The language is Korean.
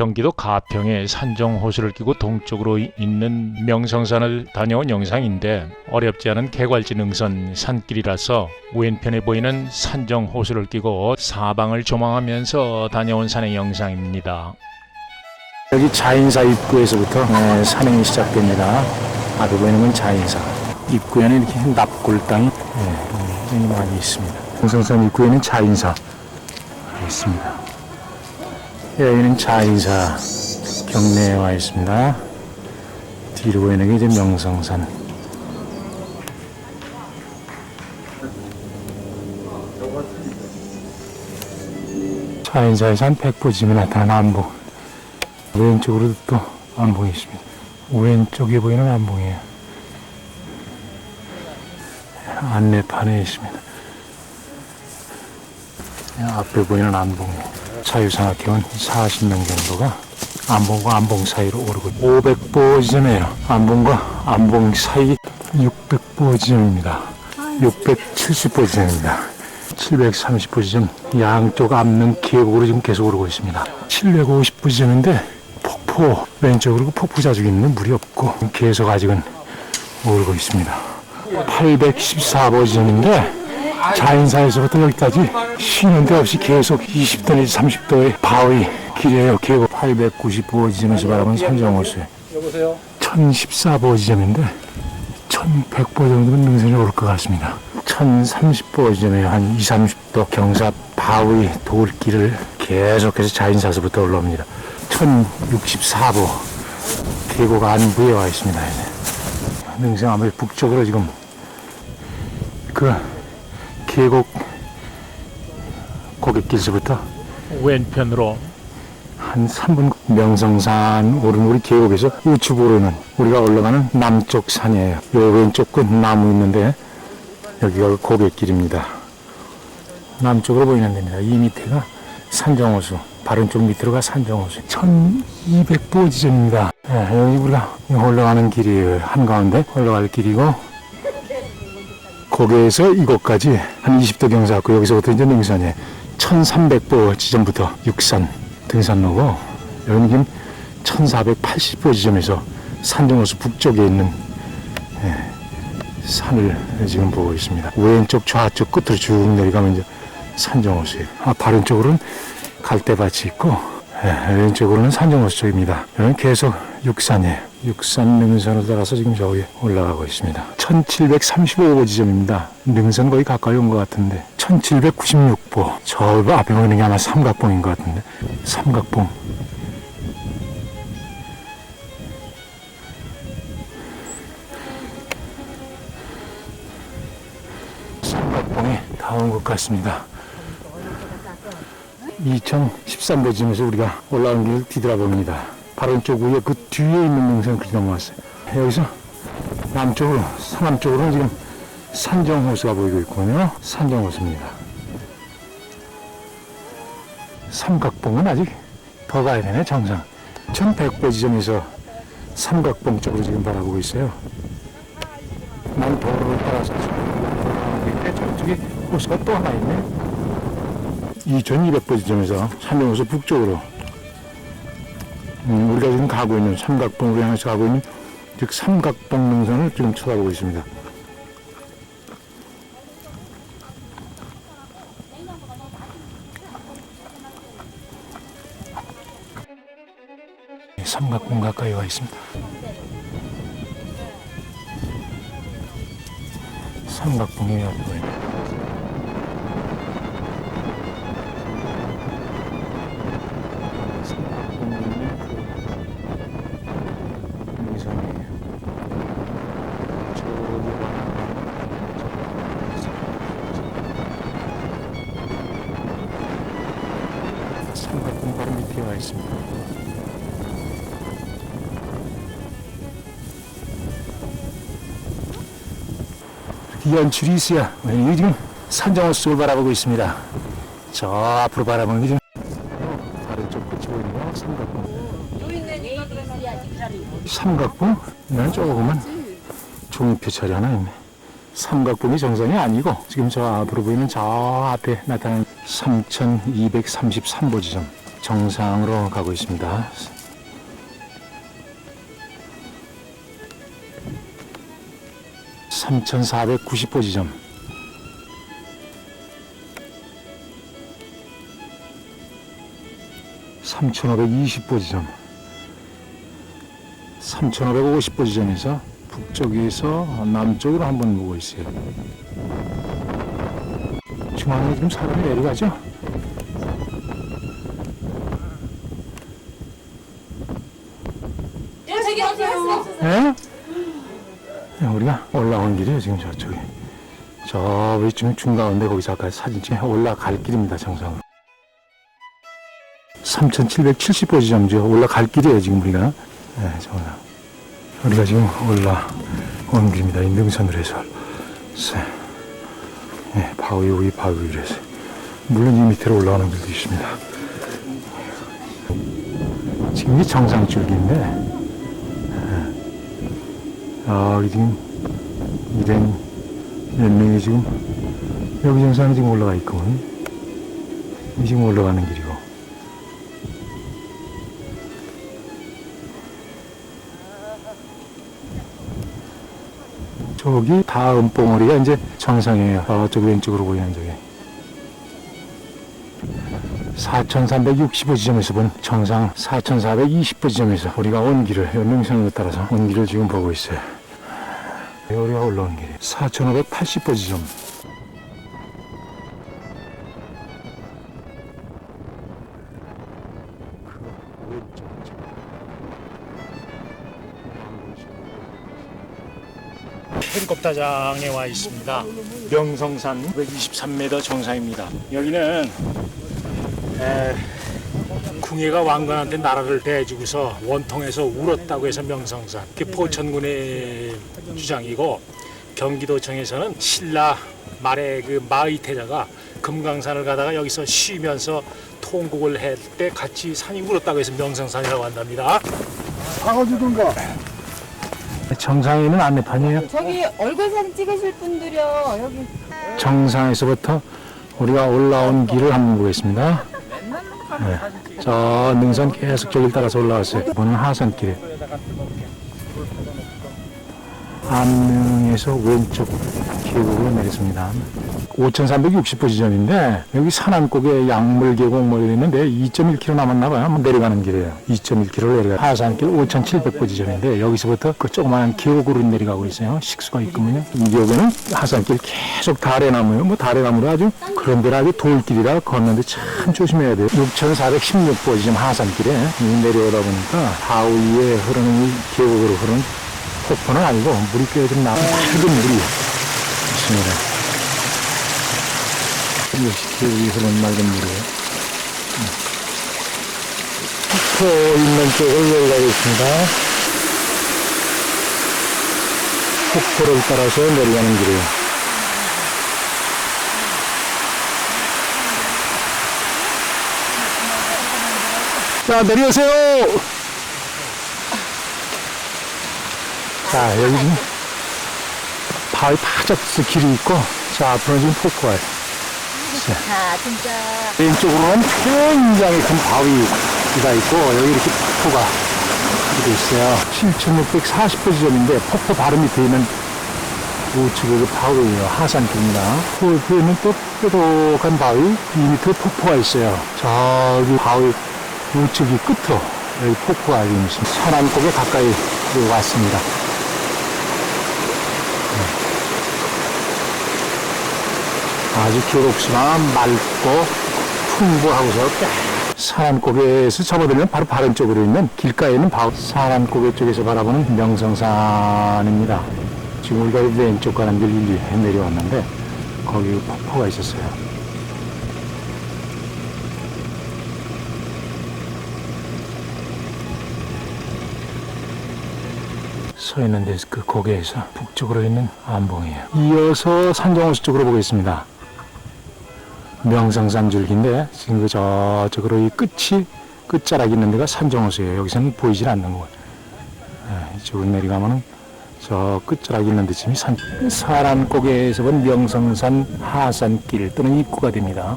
경기도 가평에 산정 호수를 끼고 동쪽으로 이- 있는 명성산을 다녀온 영상인데 어렵지 않은 개괄지 능선 산길이라서 왼편에 보이는 산정 호수를 끼고 사방을 조망하면서 다녀온 산의 영상입니다. 여기 자인사 입구에서부터 네, 산행이 시작됩니다. 앞에 보이는 건 자인사. 입구에는 이렇게 납골당이 네, 굉장히 많이 있습니다. 홍성산 입구에는 자인사 있습니다. 여기는 자인사 경내에 와 있습니다. 뒤로 보이는 게 이제 명성산. 자인사에서 한 백보짐이 나타나는 안봉. 왼쪽으로도 또 안봉이 있습니다. 왼쪽에 보이는 안봉이에요. 안내판에 있습니다. 앞에 보이는 안봉이 자유산악회원 40명 정도가 안봉과 안봉 사이로 오르고 500보 지점이에요. 안봉과 안봉 사이 600보 지점입니다. 670보 지점입니다. 730보 지점 양쪽 앞는 계곡으로 지금 계속 오르고 있습니다. 750보 지점인데 폭포 왼쪽으로 그 폭포 자죽 있는 물이 없고 계속 아직은 오르고 있습니다. 814보 지점인데 자연사에서부터 여기까지 쉬는 데 없이 계속 20도 내지 30도의 바위 길이에요. 계곡 895 지점에서 바라본 산정호수에 1014보 지점인데 1100보 정도면 능선이 오를 것 같습니다. 1030보 지점에 한 2, 30도 경사 바위 돌길을 계속해서 자인사서부터 올라옵니다. 1064보 계곡 안부에 와 있습니다. 이제. 능선 아무리 북쪽으로 지금 그 계곡 고객길서부터 왼편으로 한 3분 명성산 오른 우리 계곡에서 우측으로는 우리가 올라가는 남쪽 산이에요. 요 왼쪽 끝 나무 있는데 여기가 고객길입니다. 남쪽으로 보이는 데입니다. 이 밑에가 산정호수, 바른쪽 밑으로 가 산정호수. 1200보 지점입니다. 예, 여기 우리가 올라가는 길이에요. 한가운데 올라갈 길이고 거기에서 이곳까지 한 20도 경사 갖고 여기서부터 이제 능선에 1300보 지점부터 육산 등산로고 여기는 지금 1480보 지점에서 산정호수 북쪽에 있는 예, 산을 지금 보고 있습니다. 왼쪽 좌측 끝으로 쭉 내려가면 이제 산정호수예요. 아, 바른 쪽으로는 갈대밭이 있고 예, 왼쪽으로는 산정호수 쪽입니다. 여기는 계속 육산이에요. 육산 능선으로 따라서 지금 저기 올라가고 있습니다. 1735보 지점입니다. 능선 거의 가까이 온 것 같은데 1796보 저 앞에 보이는 게 아마 삼각봉인 것 같은데 삼각봉 삼각봉에 다온 것 같습니다. 2013보 지점에서 우리가 올라온 길을 뒤돌아봅니다. 바로 쪽 위에 그 뒤에 있는 능선 그리 넘어왔어요. 여기서 남쪽으로, 서남쪽으로는 지금 산정호수가 보이고 있군요. 산정호수입니다. 삼각봉은 아직 더 가야 되네, 정상. 1100보 지점에서 삼각봉 쪽으로 지금 바라보고 있어요. 난 도로를 따라서 저쪽에 호수가 또 하나 있네. 2200보 지점에서 산정호수 북쪽으로 음, 우리가 지금 가고 있는 삼각봉으로 향해서 가고 있는 즉 삼각봉 능선을 지금 쳐다보고 있습니다. 네, 삼각봉 가까이 와 있습니다. 삼각봉이 앞에 보입니다. 저기 이렇게 연출이 있어야 지금 산정호수 쪽을 바라보고 있습니다. 저 앞으로 바라보는 게 지금 삼각봉? 나는 조그만 종이표철이 하나 있네. 삼각봉이 정상이 아니고 지금 저 앞으로 보이는 저 앞에 나타나는 3233보 지점 정상으로 가고 있습니다. 3,490호 지점. (3,520호 지점) (3,550호 지점에서 북쪽에서 남쪽으로 한번 보고 있어요 중앙에 지금 사람이 내려가죠 예, 저기? 예? 예, 우리가 올라온 길이에요 지금 저쪽에 저 위쪽 중가운데 거기서 아까 사진 찍어 올라갈 길입니다 정상으로 3770호 지점죠 올라갈 길이에요 지금 우리가 예, 정상 우리가 지금 올라온 길입니다. 이 능선으로 해서. 세. 예, 바위 위 바위 해서. 물론 이 밑으로 올라오는 길도 있습니다. 지금 이 정상 줄기인데 아, 여기 지금 일행 몇 명이 지금 여기 정상에 지금 올라가. 이 지금 올라가는 길이 저기 다음 봉우리가 이제 정상이에요. 저쪽 왼쪽으로 보이는 저기. 4365 지점에서 본 정상 4420호 지점에서 우리가 온 길을 연명선으로 따라서 온 길을 지금 보고 있어요. 우리가 올라온 길이 4580호 지점 헬리콥터장에 와 있습니다. 명성산 923m 정상입니다. 여기는 에, 궁예가 왕관한테 나라를 대주고서 원통에서 울었다고 해서 명성산 그 포천군의 주장이고 경기도청에서는 신라 말의 그 마의태자가 금강산을 가다가 여기서 쉬면서 통곡을 할 때 같이 산이 울었다고 해서 명성산이라고 한답니다. 사과주던가. 정상에는 안내판이에요. 저기 얼굴 사진 찍으실 분들요. 여기 정상에서부터 우리가 올라온 길을 한번 보겠습니다. 네. 저 능선 계속 저길 따라서 올라왔어요. 이번은 하산길에. 안릉에서 왼쪽 계곡으로 내렸습니다. 5,360호 지점인데 여기 산안곡에 약물 계곡 뭐 있는데 2.1km 남았나 봐요. 한번 내려가는 길이에요. 2.1km 내려가. 하산길 5,700호 지점인데 여기서부터 그 조그마한 계곡으로 내려가고 있어요. 식수가 있거든요. 이 계곡에는 하산길 계속 다래나무요. 뭐 다래나무로 아주 그런 데는 아주 돌길이라 걷는데 참 조심해야 돼요. 6,416호 지점 하산길에 내려오다 보니까 바위에 흐르는 이 계곡으로 흐르는 폭포는 아니고 물이 꽤 좀 나, 맑은 물이 있습니다. 역시 흐르는 맑은 물이에요. 폭포 있는 쪽을 내려가고 있습니다. 폭포를 따라서 내려가는 길이에요. 자, 내려오세요! 자, 여기 바위 파적 길이 있고, 자, 앞으로는 지금 폭포가 있어요. 아 진짜 왼쪽으로는 굉장히 큰 바위가 있고 여기 이렇게 폭포가 이렇게 있어요. 7,640호 지점인데 폭포 바로 밑에 있는 우측에 그 바위예요. 하산길입니다. 그 옆에는 또 뾰족한 바위, 이 밑에 폭포가 있어요. 저기 바위 우측이 끝으로 여기 폭포가 있습니다. 산안곡에 가까이 왔습니다. 아주 기록지만 맑고 풍부하고서 산안고개에서 접어들면 바로 바른 쪽으로 있는 길가에 있는 바 산안고개 쪽에서 바라보는 명성산입니다. 지금 우리가 왼쪽 가는 길 일리 내려왔는데 거기 폭포가 있었어요. 서 있는 데서 그 고개에서 북쪽으로 있는 안봉이에요. 이어서 산정호수 쪽으로 보겠습니다. 명성산 줄기인데 지금 그 저쪽으로 이 끝이 끝자락 있는 데가 산정호수예요. 여기서는 보이질 않는 거예요. 예, 이쪽으로 내려가면은 저 끝자락 있는 데쯤이 산 사람 고개에서 본 명성산 하산길 또는 입구가 됩니다.